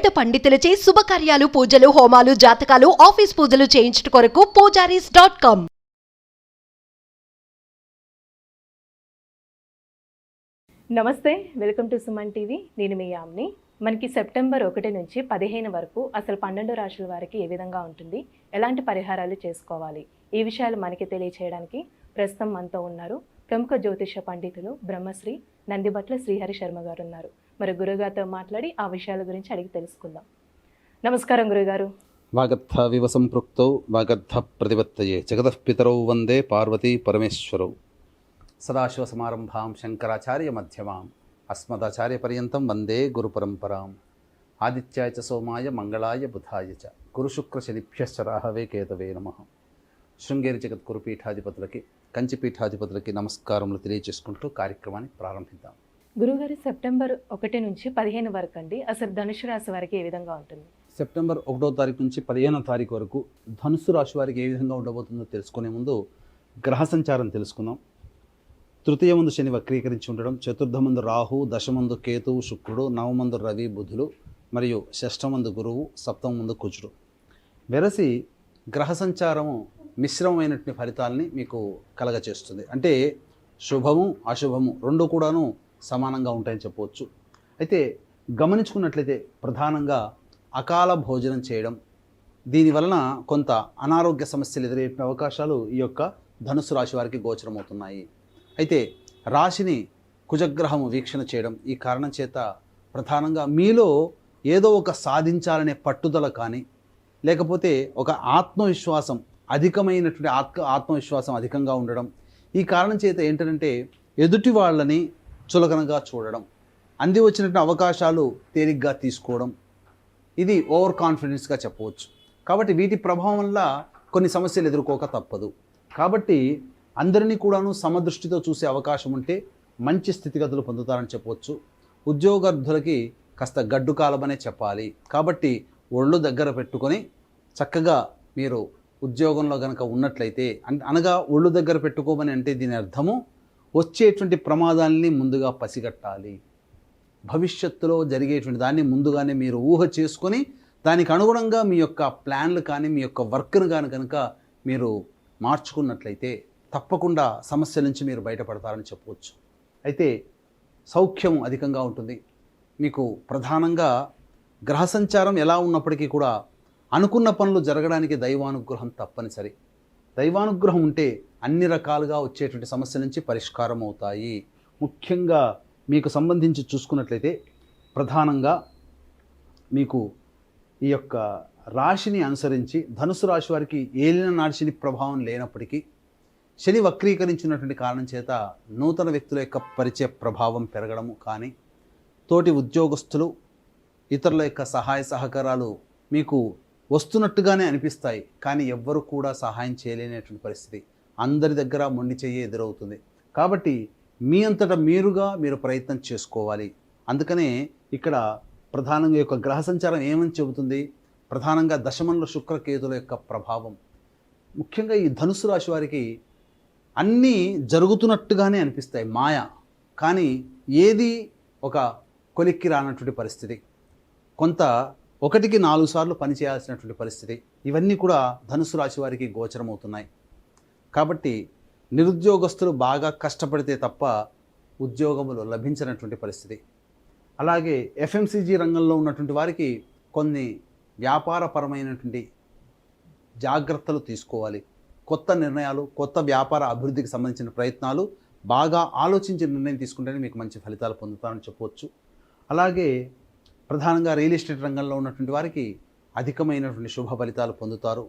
వేద పండితులచే శుభకార్యాలు పూజలు హోమాలు జాతకాలు ఆఫీస్ పూజలు చేయించుట కొరకు పూజారీస్ డాట్ కామ్. నమస్తే వెల్కమ్ టు సుమన్ టీవీ. నేను మీ యామ్ని. మనకి సెప్టెంబర్ ఒకటి నుంచి పదిహేను వరకు అసలు పన్నెండు రాశుల వారికి ఏ విధంగా ఉంటుంది? ఎలాంటి పరిహారాలు చేసుకోవాలి? ఈ విషయాలు మనకి తెలియచేయడానికి ప్రస్తుతం మనతో ఉన్నారు ప్రముఖ జ్యోతిష పండితులు బ్రహ్మశ్రీ నందిబట్ల శ్రీహరి శర్మ గారు ఉన్నారు. మరి గురుగారితో మాట్లాడి ఆ విషయాల గురించి అడిగి తెలుసుకుందాం. నమస్కారం గురుగారు. వాగర్థ వివ సంపృక్తౌ వాగర్థ ప్రతిపత్తయే. జగతః వందే పార్వతీ పరమేశ్వరౌ. సదాశివసమారంభాం శంకరాచార్య మధ్యమాం అస్మదాచార్యపర్యంతం వందే గురుపరంపరాం. ఆదిత్యాయ చ సోమాయ మంగళాయ బుధాయ చ. గురుశుక్రశనిభ్యశ్చ రాహవే కేతవే నమ. శృంగేరి జగద్గురు పీఠాధిపతులకి కంచి పీఠాధిపతులకి నమస్కారములు తెలియజేసుకుంటూ కార్యక్రమాన్ని ప్రారంభిద్దాం. గురుగారు సెప్టెంబర్ ఒకటి నుంచి పదిహేను వరకు అండి. అసలు ధనుసు రాశి వారికి ఏ విధంగా ఉంటుంది? సెప్టెంబర్ ఒకటో తారీఖు నుంచి పదిహేనో తారీఖు వరకు ధనుస్సు రాశి వారికి ఏ విధంగా ఉండబోతుందో తెలుసుకునే ముందు గ్రహ సంచారం తెలుసుకుందాం. తృతీయ ముందు శని వక్రీకరించి ఉండడం చతుర్థమందు రాహు దశమందు కేతువు శుక్రుడు నవమందు రవి బుధులు మరియు షష్టమందు గురువు సప్తమందు కుజుడు. వెరసి గ్రహ సంచారము మిశ్రమమైనటువంటి ఫలితాలని మీకు కలగచేస్తుంది. అంటే శుభము అశుభము రెండు కూడాను సమానంగా ఉంటాయని చెప్పవచ్చు. అయితే గమనించుకున్నట్లయితే ప్రధానంగా అకాల భోజనం చేయడం దీని వలన కొంత అనారోగ్య సమస్యలు ఎదురయ్యే అవకాశాలు ఈ యొక్క ధనుసు రాశి వారికి గోచరమవుతున్నాయి. అయితే రాశిని కుజగ్రహము వీక్షణ చేయడం ఈ కారణం చేత ప్రధానంగా మీలో ఏదో ఒక సాధించాలనే పట్టుదల కానీ లేకపోతే ఒక ఆత్మవిశ్వాసం అధికమైనటువంటి ఆత్మ ఆత్మవిశ్వాసం అధికంగా ఉండడం ఈ కారణం చేత ఏంటంటే ఎదుటి వాళ్ళని చులకనగా చూడడం అంది వచ్చినటువంటి అవకాశాలు తేలిగ్గా తీసుకోవడం ఇది ఓవర్ కాన్ఫిడెన్స్గా చెప్పవచ్చు. కాబట్టి వీటి ప్రభావం వల్ల కొన్ని సమస్యలు ఎదుర్కోక తప్పదు. కాబట్టి అందరినీ కూడాను సమదృష్టితో చూసే అవకాశం ఉంటే మంచి స్థితిగతులు పొందుతారని చెప్పవచ్చు ఉద్యోగార్థులకి కాస్త గడ్డు కాలమనే చెప్పాలి. కాబట్టి ఒళ్ళు దగ్గర పెట్టుకొని చక్కగా మీరు ఉద్యోగంలో కనుక ఉన్నట్లయితే అనగా ఒళ్ళు దగ్గర పెట్టుకోమని అంటే దీని అర్థము వచ్చేటువంటి ప్రమాదాలని ముందుగా పసిగట్టాలి. భవిష్యత్తులో జరిగేటువంటి దాన్ని ముందుగానే మీరు ఊహ చేసుకొని దానికి అనుగుణంగా మీ యొక్క ప్లాన్లు కానీ మీ యొక్క వర్క్ను కానీ కనుక మీరు మార్చుకున్నట్లయితే తప్పకుండా సమస్య నుంచి మీరు బయటపడతారని చెప్పవచ్చు. అయితే సౌఖ్యం అధికంగా ఉంటుంది. మీకు ప్రధానంగా గ్రహ సంచారం ఎలా ఉన్నప్పటికీ కూడా అనుకున్న పనులు జరగడానికి దైవానుగ్రహం తప్పనిసరి. దైవానుగ్రహం ఉంటే అన్ని రకాలుగా వచ్చేటువంటి సమస్య నుంచి పరిష్కారం అవుతాయి. ముఖ్యంగా మీకు సంబంధించి చూసుకున్నట్లయితే ప్రధానంగా మీకు ఈ యొక్క రాశిని అనుసరించి ధనుసు రాశి వారికి ఏలిన నాటి ప్రభావం లేనప్పటికీ శని వక్రీకరించినటువంటి కారణం చేత నూతన వ్యక్తుల యొక్క పరిచయ ప్రభావం పెరగడము కానీ తోటి ఉద్యోగస్తులు ఇతరుల యొక్క సహాయ సహకారాలు మీకు వస్తున్నట్టుగానే అనిపిస్తాయి. కానీ ఎవ్వరు కూడా సహాయం చేయలేనటువంటి పరిస్థితి. అందరి దగ్గర మొండి చెయ్యి ఎదురవుతుంది. కాబట్టి మీ అంతటా మీరుగా మీరు ప్రయత్నం చేసుకోవాలి. అందుకనే ఇక్కడ ప్రధానంగా ఈ యొక్క గ్రహ సంచారం ఏమని చెబుతుంది? ప్రధానంగా దశమంలో శుక్రకేతుల యొక్క ప్రభావం. ముఖ్యంగా ఈ ధనుసు రాశి వారికి అన్నీ జరుగుతున్నట్టుగానే అనిపిస్తాయి మాయ. కానీ ఏది ఒక కొలిక్కి రానటువంటి పరిస్థితి. కొంత ఒకటికి నాలుగు సార్లు పనిచేయాల్సినటువంటి పరిస్థితి. ఇవన్నీ కూడా ధనుసు రాశి వారికి గోచరమవుతున్నాయి. కాబట్టి నిరుద్యోగస్తులు బాగా కష్టపడితే తప్ప ఉద్యోగములు లభించినటువంటి పరిస్థితి. అలాగే ఎఫ్ఎంసీజీ రంగంలో ఉన్నటువంటి వారికి కొన్ని వ్యాపారపరమైనటువంటి జాగ్రత్తలు తీసుకోవాలి. కొత్త నిర్ణయాలు కొత్త వ్యాపార అభివృద్ధికి సంబంధించిన ప్రయత్నాలు బాగా ఆలోచించి నిర్ణయం తీసుకుంటేనే మీకు మంచి ఫలితాలు పొందుతారని చెప్పవచ్చు. అలాగే ప్రధానంగా రియల్ ఎస్టేట్ రంగంలో ఉన్నటువంటి వారికి అధికమైనటువంటి శుభ ఫలితాలు పొందుతారు.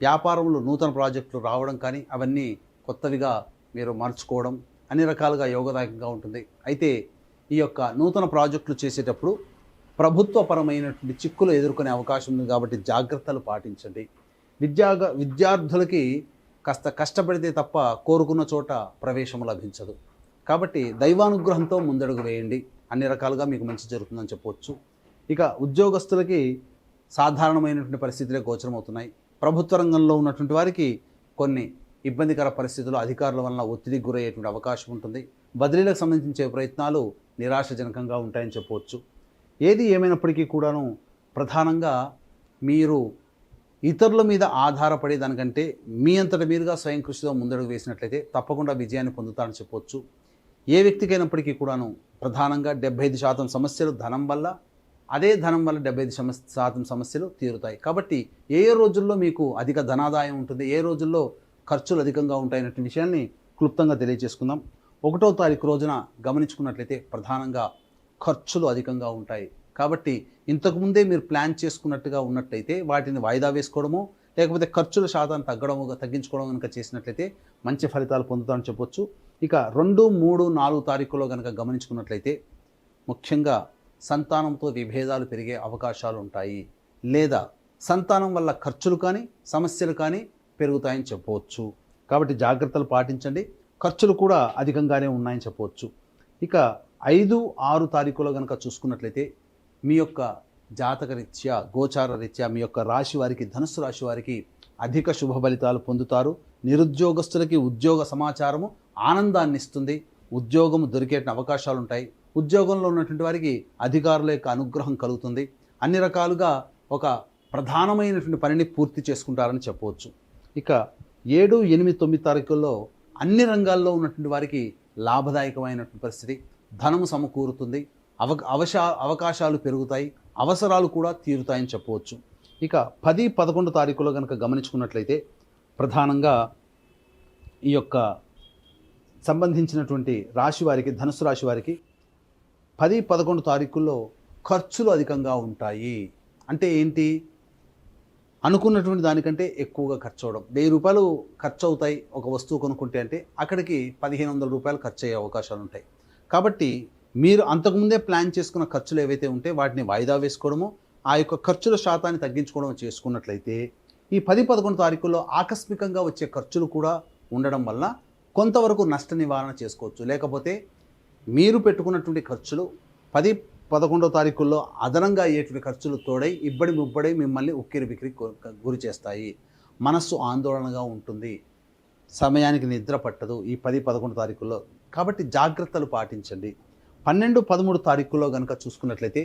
వ్యాపారంలో నూతన ప్రాజెక్టులు రావడం కానీ అవన్నీ కొత్తవిగా మీరు మార్చుకోవడం అన్ని రకాలుగా యోగదాయకంగా ఉంటుంది. అయితే ఈ యొక్క నూతన ప్రాజెక్టులు చేసేటప్పుడు ప్రభుత్వపరమైనటువంటి చిక్కులు ఎదుర్కొనే అవకాశం ఉంది కాబట్టి జాగ్రత్తలు పాటించండి. విద్యా విద్యార్థులకి కాస్త కష్టపడితే తప్ప కోరుకున్న చోట ప్రవేశం లభించదు. కాబట్టి దైవానుగ్రహంతో ముందడుగు వేయండి. అన్ని రకాలుగా మీకు మంచి జరుగుతుందని చెప్పవచ్చు. ఇక ఉద్యోగస్తులకి సాధారణమైనటువంటి పరిస్థితులే గోచరమవుతున్నాయి. ప్రభుత్వ రంగంలో ఉన్నటువంటి వారికి కొన్ని ఇబ్బందికర పరిస్థితులు అధికారుల వలన ఒత్తిడికి గురయ్యేటువంటి అవకాశం ఉంటుంది. బదిలీలకు సంబంధించే ప్రయత్నాలు నిరాశజనకంగా ఉంటాయని చెప్పవచ్చు. ఏది ఏమైనప్పటికీ కూడాను ప్రధానంగా మీరు ఇతరుల మీద ఆధారపడే దానికంటే మీ అంతట మీరుగా స్వయం కృషితో ముందడుగు వేసినట్లయితే తప్పకుండా విజయాన్ని పొందుతారని చెప్పవచ్చు. ఏ వ్యక్తికైనప్పటికీ కూడాను ప్రధానంగా డెబ్బై ఐదు శాతం సమస్యలు ధనం వల్ల అదే ధనం వల్ల డెబ్బై ఐదు శాతం సమస్యలు తీరుతాయి. కాబట్టి ఏ ఏ రోజుల్లో మీకు అధిక ధనాదాయం ఉంటుంది ఏ రోజుల్లో ఖర్చులు అధికంగా ఉంటాయనే విషయాన్ని క్లుప్తంగా తెలియజేసుకుందాం. ఒకటో తారీఖు రోజున గమనించుకున్నట్లయితే ప్రధానంగా ఖర్చులు అధికంగా ఉంటాయి. కాబట్టి ఇంతకుముందే మీరు ప్లాన్ చేసుకున్నట్టుగా ఉన్నట్లయితే వాటిని వాయిదా వేసుకోవడమో లేకపోతే ఖర్చుల శాతాన్ని తగ్గడము తగ్గించుకోవడం కనుక చేసినట్లయితే మంచి ఫలితాలు పొందుతామని చెప్పొచ్చు. ఇక రెండు మూడు నాలుగు తారీఖులో కనుక గమనించుకున్నట్లయితే ముఖ్యంగా సంతానంతో విభేదాలు పెరిగే అవకాశాలు ఉంటాయి. లేదా సంతానం వల్ల ఖర్చులు కానీ సమస్యలు కానీ పెరుగుతాయని చెప్పవచ్చు. కాబట్టి జాగ్రత్తలు పాటించండి. ఖర్చులు కూడా అధికంగానే ఉన్నాయని చెప్పవచ్చు. ఇక ఐదు ఆరు తారీఖులో కనుక చూసుకున్నట్లయితే మీ యొక్క జాతక రీత్యా గోచార రీత్యా మీ యొక్క రాశి వారికి ధనుసు రాశి వారికి అధిక శుభ ఫలితాలు పొందుతారు. నిరుద్యోగస్తులకి ఉద్యోగ సమాచారము ఆనందాన్ని ఇస్తుంది ఉద్యోగం దొరికే అవకాశాలు ఉంటాయి ఉద్యోగంలో ఉన్నటువంటి వారికి అధికారుల యొక్క అనుగ్రహం కలుగుతుంది. అన్ని రకాలుగా ఒక ప్రధానమైనటువంటి పనిని పూర్తి చేసుకుంటారని చెప్పవచ్చు. ఇక ఏడు ఎనిమిది తొమ్మిది తారీఖుల్లో అన్ని రంగాల్లో ఉన్నటువంటి వారికి లాభదాయకమైనటువంటి పరిస్థితి. ధనము సమకూరుతుంది. అవ అవశా అవకాశాలు పెరుగుతాయి. అవసరాలు కూడా తీరుతాయని చెప్పవచ్చు. ఇక పది పదకొండు తారీఖులో కనుక గమనించుకున్నట్లయితే ప్రధానంగా ఈ యొక్క సంబంధించినటువంటి రాశి వారికి ధనుసు రాశి వారికి పది పదకొండు తారీఖుల్లో ఖర్చులు అధికంగా ఉంటాయి. అంటే ఏంటి? అనుకున్నటువంటి దానికంటే ఎక్కువగా ఖర్చు అవడం వెయ్యి రూపాయలు ఖర్చు అవుతాయి ఒక వస్తువు కొనుక్కుంటే అంటే అక్కడికి పదిహేను వందల రూపాయలు ఖర్చు అయ్యే అవకాశాలు ఉంటాయి. కాబట్టి మీరు అంతకుముందే ప్లాన్ చేసుకున్న ఖర్చులు ఏవైతే ఉంటే వాటిని వాయిదా వేసుకోవడము ఆ యొక్క ఖర్చుల శాతాన్ని తగ్గించుకోవడం చేసుకున్నట్లయితే ఈ పది పదకొండు తారీఖుల్లో ఆకస్మికంగా వచ్చే ఖర్చులు కూడా ఉండడం వల్ల కొంతవరకు నష్ట నివారణ చేసుకోవచ్చు. లేకపోతే మీరు పెట్టుకున్నటువంటి ఖర్చులు పది పదకొండో తారీఖుల్లో అదనంగా అయ్యేటువంటి ఖర్చులు తోడై ఇబ్బడి ముబ్బడి మిమ్మల్ని ఉక్కిరి బిక్కిరి గురి చేస్తాయి. మనస్సు ఆందోళనగా ఉంటుంది. సమయానికి నిద్ర పట్టదు ఈ పది పదకొండు తారీఖుల్లో. కాబట్టి జాగ్రత్తలు పాటించండి. పన్నెండు పదమూడు తారీఖుల్లో కనుక చూసుకున్నట్లయితే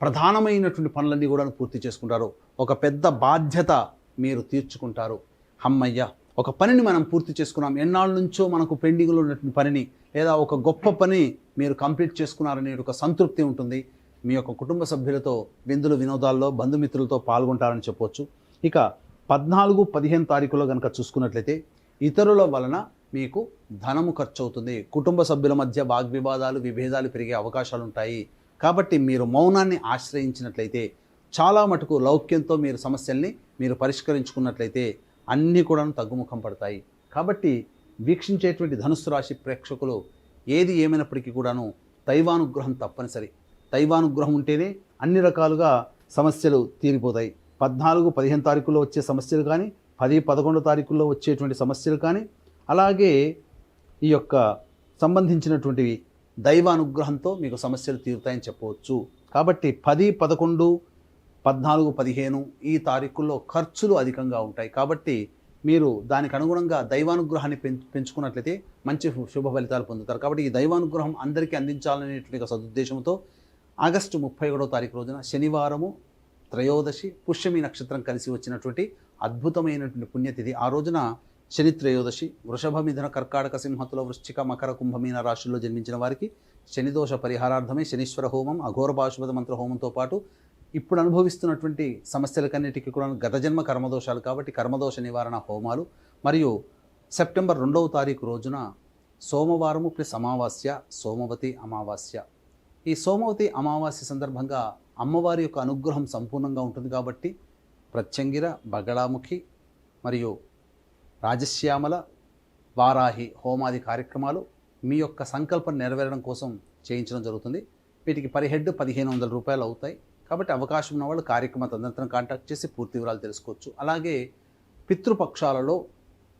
ప్రధానమైనటువంటి పనులన్నీ కూడా పూర్తి చేసుకుంటారు. ఒక పెద్ద బాధ్యత మీరు తీర్చుకుంటారు. హమ్మయ్య! ఒక పనిని మనం పూర్తి చేసుకున్నాం. ఎన్నాళ్ళ నుంచో మనకు పెండింగ్లో ఉన్నటువంటి పనిని లేదా ఒక గొప్ప పని మీరు కంప్లీట్ చేసుకున్నారనే ఒక సంతృప్తి ఉంటుంది. మీ యొక్క కుటుంబ సభ్యులతో విందులు వినోదాల్లో బంధుమిత్రులతో పాల్గొంటారని చెప్పొచ్చు. ఇక పద్నాలుగు పదిహేను తారీఖులో కనుక చూసుకున్నట్లయితే ఇతరుల వలన మీకు ధనము ఖర్చు అవుతుంది కుటుంబ సభ్యుల మధ్య వాగ్వివాదాలు విభేదాలు పెరిగే అవకాశాలు ఉంటాయి. కాబట్టి మీరు మౌనాన్ని ఆశ్రయించినట్లయితే చాలా మటుకు లౌక్యంతో మీరు సమస్యల్ని మీరు పరిష్కరించుకున్నట్లయితే అన్నీ కూడా తగ్గుముఖం పడతాయి. కాబట్టి వీక్షించేటువంటి ధనుస్సు రాశి ప్రేక్షకులు ఏది ఏమైనప్పటికీ కూడాను దైవానుగ్రహం తప్పనిసరి. దైవానుగ్రహం ఉంటేనే అన్ని రకాలుగా సమస్యలు తీరిపోతాయి. పద్నాలుగు పదిహేను తారీఖుల్లో వచ్చే సమస్యలు కానీ పది పదకొండు తారీఖుల్లో వచ్చేటువంటి సమస్యలు కానీ అలాగే ఈ యొక్క సంబంధించినటువంటివి దైవానుగ్రహంతో మీకు సమస్యలు తీరుతాయని చెప్పవచ్చు. కాబట్టి పది పదకొండు పద్నాలుగు పదిహేను ఈ తారీఖుల్లో ఖర్చులు అధికంగా ఉంటాయి. కాబట్టి మీరు దానికి అనుగుణంగా దైవానుగ్రహాన్ని పెంచు పెంచుకున్నట్లయితే మంచి శుభ ఫలితాలు పొందుతారు. కాబట్టి ఈ దైవానుగ్రహం అందరికీ అందించాలనేటువంటి సదుద్దేశంతో ఆగస్టు ముప్పై ఒకటో తారీఖు రోజున శనివారము త్రయోదశి పుష్యమి నక్షత్రం కలిసి వచ్చినటువంటి అద్భుతమైనటువంటి పుణ్యతిథి. ఆ రోజున శని త్రయోదశి వృషభ మిథున కర్కాటక సింహతుల వృశ్చిక మకర కుంభమీన రాశుల్లో జన్మించిన వారికి శనిదోష పరిహారార్థమే శనీశ్వర హోమం అఘోర పాశుపత మంత్ర హోమంతో పాటు ఇప్పుడు అనుభవిస్తున్నటువంటి సమస్యలకన్నిటికీ కూడా గత జన్మ కర్మదోషాలు కాబట్టి కర్మదోష నివారణ హోమాలు. మరియు సెప్టెంబర్ రెండవ తారీఖు రోజున సోమవారము ప్లస్ అమావాస్య సోమవతి అమావాస్య. ఈ సోమవతి అమావాస్య సందర్భంగా అమ్మవారి యొక్క అనుగ్రహం సంపూర్ణంగా ఉంటుంది కాబట్టి ప్రత్యంగిర బగళాముఖి మరియు రాజశ్యామల వారాహి హోమాది కార్యక్రమాలు మీ యొక్క సంకల్పం నెరవేరడం కోసం చేయించడం జరుగుతుంది. వీటికి పర్ హెడ్ పదిహేను వందల రూపాయలు అవుతాయి. కాబట్టి అవకాశం ఉన్న వాళ్ళు కార్యక్రమ తదనంతరం కాంటాక్ట్ చేసి పూర్తి వివరాలు తెలుసుకోవచ్చు. అలాగే పితృపక్షాలలో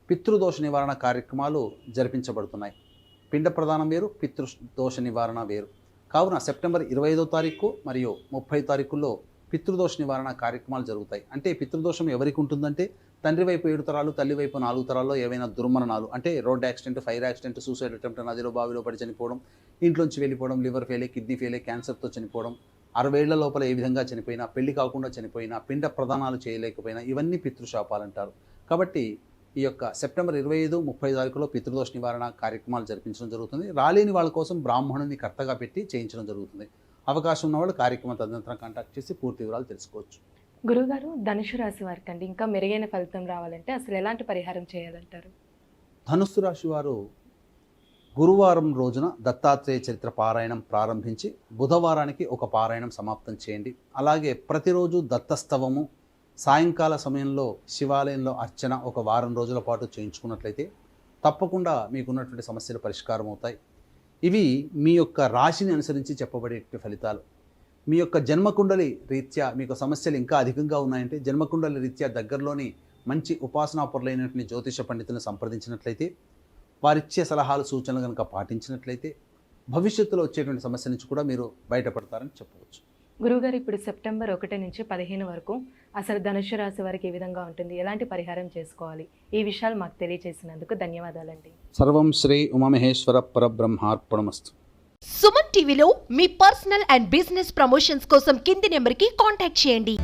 పితృదోష నివారణ కార్యక్రమాలు జరిపించబడుతున్నాయి. పిండ ప్రదానం వేరు పితృదోష నివారణ వేరు. కావున సెప్టెంబర్ ఇరవై ఐదో తారీఖు మరియు ముప్పై తారీఖుల్లో పితృదోష నివారణ కార్యక్రమాలు జరుగుతాయి. అంటే పితృదోషం ఎవరికి ఉంటుందంటే తండ్రి వైపు ఏడు తరాలు తల్లి వైపు నాలుగు తరాల్లో ఏవైనా దుర్మరణాలు అంటే road accident fire accident suicide attempt నదిలో బావిలో పడి చనిపోవడం ఇంట్లోంచి వెళ్ళిపోవడం లివర్ ఫెయిలే కిడ్నీ ఫెయిలే క్యాన్సర్తో చనిపోవడం అరవేళ్ళ లోపల ఏ విధంగా చనిపోయినా పెళ్ళి కాకుండా చనిపోయినా పిండ ప్రదానాలు చేయలేకపోయినా ఇవన్నీ పితృశాపాలు అంటారు కాబట్టి ఈ యొక్క సెప్టెంబర్ ఇరవై ఐదు ముప్పై తారీఖులో పితృదోష నివారణ కార్యక్రమాలు జరిపించడం జరుగుతుంది. రాలేని వాళ్ళ కోసం బ్రాహ్మణుని కర్తగా పెట్టి చేయించడం జరుగుతుంది. అవకాశం ఉన్న వాళ్ళు కార్యక్రమం తదనంతరం కాంటాక్ట్ చేసి పూర్తి వివరాలు తెలుసుకోవచ్చు. గురుగారు ధనుసు రాశి వారికి అండి ఇంకా మెరుగైన ఫలితం రావాలంటే అసలు ఎలాంటి పరిహారం చేయాలంటారు? ధనుస్సు రాశి వారు గురువారం రోజున దత్తాత్రేయ చరిత్ర పారాయణం ప్రారంభించి బుధవారానికి ఒక పారాయణం సమాప్తం చేయండి. అలాగే ప్రతిరోజు దత్తస్తవము సాయంకాల సమయంలో శివాలయంలో అర్చన ఒక వారం రోజుల పాటు చేయించుకున్నట్లయితే తప్పకుండా మీకున్నటువంటి సమస్యలు పరిష్కారం అవుతాయి ఇవి మీ యొక్క రాశిని అనుసరించి చెప్పబడే ఫలితాలు. మీ యొక్క జన్మకుండలి రీత్యా మీకు సమస్యలు ఇంకా అధికంగా ఉన్నాయంటే జన్మకుండలి రీత్యా దగ్గరలోని మంచి ఉపాసనాపరులైనటువంటి జ్యోతిష పండితులను సంప్రదించినట్లయితే వారిచ్చే సలహాలు సూచనలు కనుక పాటించినట్లయితే భవిష్యత్తులో వచ్చేటువంటి సమస్య నుంచి కూడా మీరు బయటపడతారని చెప్పవచ్చు. గురుగారు ఇప్పుడు సెప్టెంబర్ ఒకటి నుంచి పదిహేను వరకు అసలు ధనుసు రాశి వారికి ఏ విధంగా ఉంటుంది? ఎలాంటి పరిహారం చేసుకోవాలి? ఈ విషయాలు మాకు తెలియజేసినందుకు ధన్యవాదాలండి. సర్వం శ్రీ ఉమామహేశ్వర పరబ్రహ్మార్పణమస్తు. సుమన్ టీవీలో మీ పర్సనల్ అండ్ బిజినెస్ ప్రమోషన్స్ కోసం కింది నెంబర్కి కాంటాక్ట్ చేయండి.